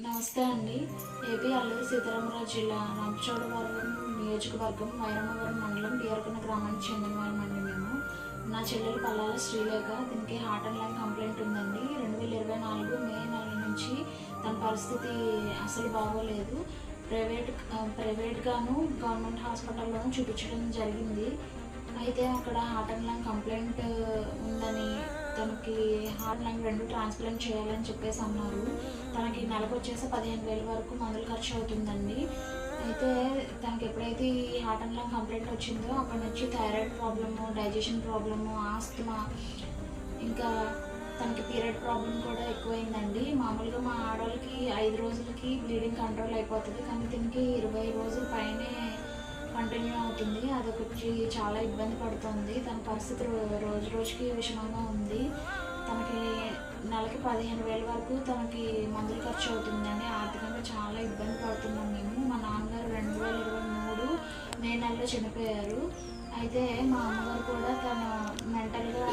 నమస్తే అండి. ఏపీ అల్లూరి సీతారామరాజు జిల్లా రామచోడవరం నియోజకవర్గం వైరమవరం మండలం బీరకొండ గ్రామానికి చెందిన వాళ్ళమండి మేము. నా చెల్లెలు పల్లాల శ్రీలేఖ దీనికి హార్ట్ అండ్ లంగ్ కంప్లైంట్ ఉందండి. రెండు వేల ఇరవై నాలుగు మే నెల నుంచి తన పరిస్థితి అసలు బాగోలేదు. ప్రైవేట్ ప్రైవేట్గాను గవర్నమెంట్ హాస్పిటల్లోనూ చూపించడం జరిగింది. అయితే అక్కడ హార్ట్ అండ్ లంగ్ కంప్లైంట్ ఉందని తనకి హార్ట్ లంగ్ రెండు ట్రాన్స్ప్లాంట్ చేయాలని చెప్పేసి అన్నారు. తనకి నెలకు వచ్చేసి పదిహేను వేల వరకు మందులు ఖర్చు అవుతుందండి. అయితే తనకి ఎప్పుడైతే ఈ హార్ట్ అండ్ లంగ్ కంప్లైంట్ వచ్చిందో అప్పటి నుంచి thyroid problem digestion problem asthma ఇంకా తనకి పీరియడ్ ప్రాబ్లం కూడా ఎక్కువైందండి. మామూలుగా మా ఆడవాళ్ళకి ఐదు రోజులకి బ్లీడింగ్ కంట్రోల్ అయిపోతుంది. కానీ దీనికి ఇరవై రోజుల పైనే కంటిన్యూ అవుతుంది. అదొకటి చాలా ఇబ్బంది పడుతుంది. తన పరిస్థితి రోజు రోజుకి విషమంగా ఉంది. తనకి నెలకి పదిహేను వేల వరకు తనకి మందులు ఖర్చు అవుతుందని ఆర్థికంగా చాలా ఇబ్బంది పడుతున్నాం మేము. మా నాన్నగారు రెండు వేల ఇరవై మూడు మే నెలలో చనిపోయారు. అయితే మా అమ్మగారు కూడా తను మెంటల్గా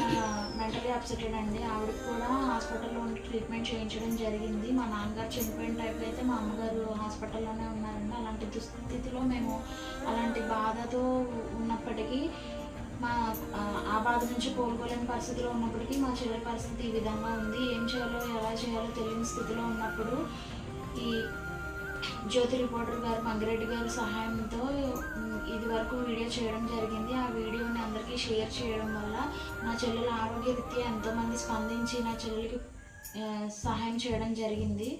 మెంటలీ అప్సెటెడ్ అండి. ఆవిడకి కూడా హాస్పిటల్లో ఉండి ట్రీట్మెంట్ చేయించడం జరిగింది. మా నాన్నగారు చనిపోయిన టైంలో అయితే మా అమ్మగారు హాస్పిటల్లోనే ఉన్నారండి. అలాంటి దుస్థితిలో మేము అలాంటి బాధతో ఉన్నప్పటికీ మా ఆ, బాధ నుంచి కోలుకోలేని పరిస్థితిలో ఉన్నప్పటికీ మా చివరి పరిస్థితి ఈ విధంగా ఉంది. ఏం చేయాలో ఎలా చేయాలో తెలియని స్థితిలో ఉన్నప్పుడు ఈ జ్యోతి రిపోర్టర్ గారు మంగిరెడ్డి గారి సహాయంతో ఇది వరకు వీడియో చేయడం జరిగింది. ఆ వీడియోని అందరికీ షేర్ చేయడం వల్ల నా చెల్లెల ఆరోగ్య రీత్యా ఎంతోమంది స్పందించి నా చెల్లెలకి సహాయం చేయడం జరిగింది.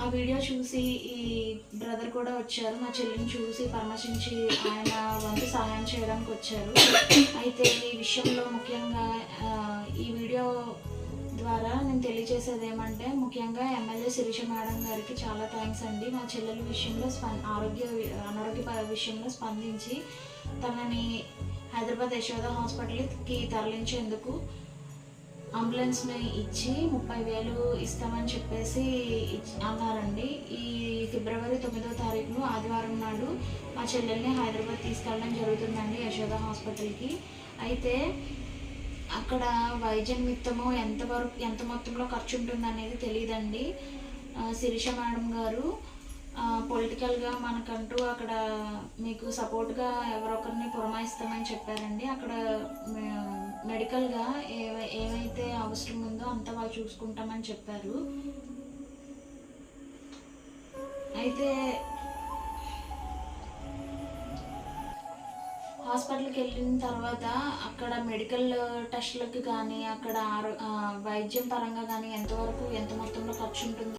ఆ వీడియో చూసి ఈ బ్రదర్ కూడా వచ్చారు. మా చెల్లిని చూసి పరామర్శించి ఆయన వంతు సహాయం చేయడానికి వచ్చారు. అయితే ఈ విషయంలో ముఖ్యంగా ఈ వీడియో ద్వారా నేను తెలియజేసేది ఏమంటే ముఖ్యంగా ఎమ్మెల్యే శిరీష మేడం గారికి చాలా థ్యాంక్స్ అండి. మా చెల్లెల విషయంలో స్పం ఆరోగ్య అనారోగ్య విషయంలో స్పందించి తనని హైదరాబాద్ యశోద హాస్పిటల్కి తరలించేందుకు అంబులెన్స్ని ఇచ్చి ముప్పై వేలు ఇస్తామని చెప్పేసి అన్నారండి. ఈ ఫిబ్రవరి తొమ్మిదో తారీఖును ఆదివారం నాడు మా చెల్లెల్ని హైదరాబాద్ తీసుకెళ్ళడం జరుగుతుందండి యశోద హాస్పిటల్కి. అయితే అక్కడ వైద్య నిమిత్తము ఎంతవరకు ఎంత మొత్తంలో ఖర్చు ఉంటుంది అనేది తెలియదండి శిరీష మేడం గారు పొలిటికల్గా మనకంటూ అక్కడ మీకు సపోర్ట్గా ఎవరొకరిని పురమాయిస్తామని చెప్పారండి. అక్కడ మె- మెడికల్గా ఏ ఏమైతే అవసరం ఉందో అంతా వాళ్ళు చూసుకుంటామని చెప్పారు. అయితే హాస్పిటల్కి వెళ్ళిన తర్వాత అక్కడ మెడికల్ టెస్ట్లకి కానీ అక్కడ ఆరో వైద్యం పరంగా కానీ ఎంతవరకు ఎంత మొత్తంలో ఖర్చు ఉంటుంది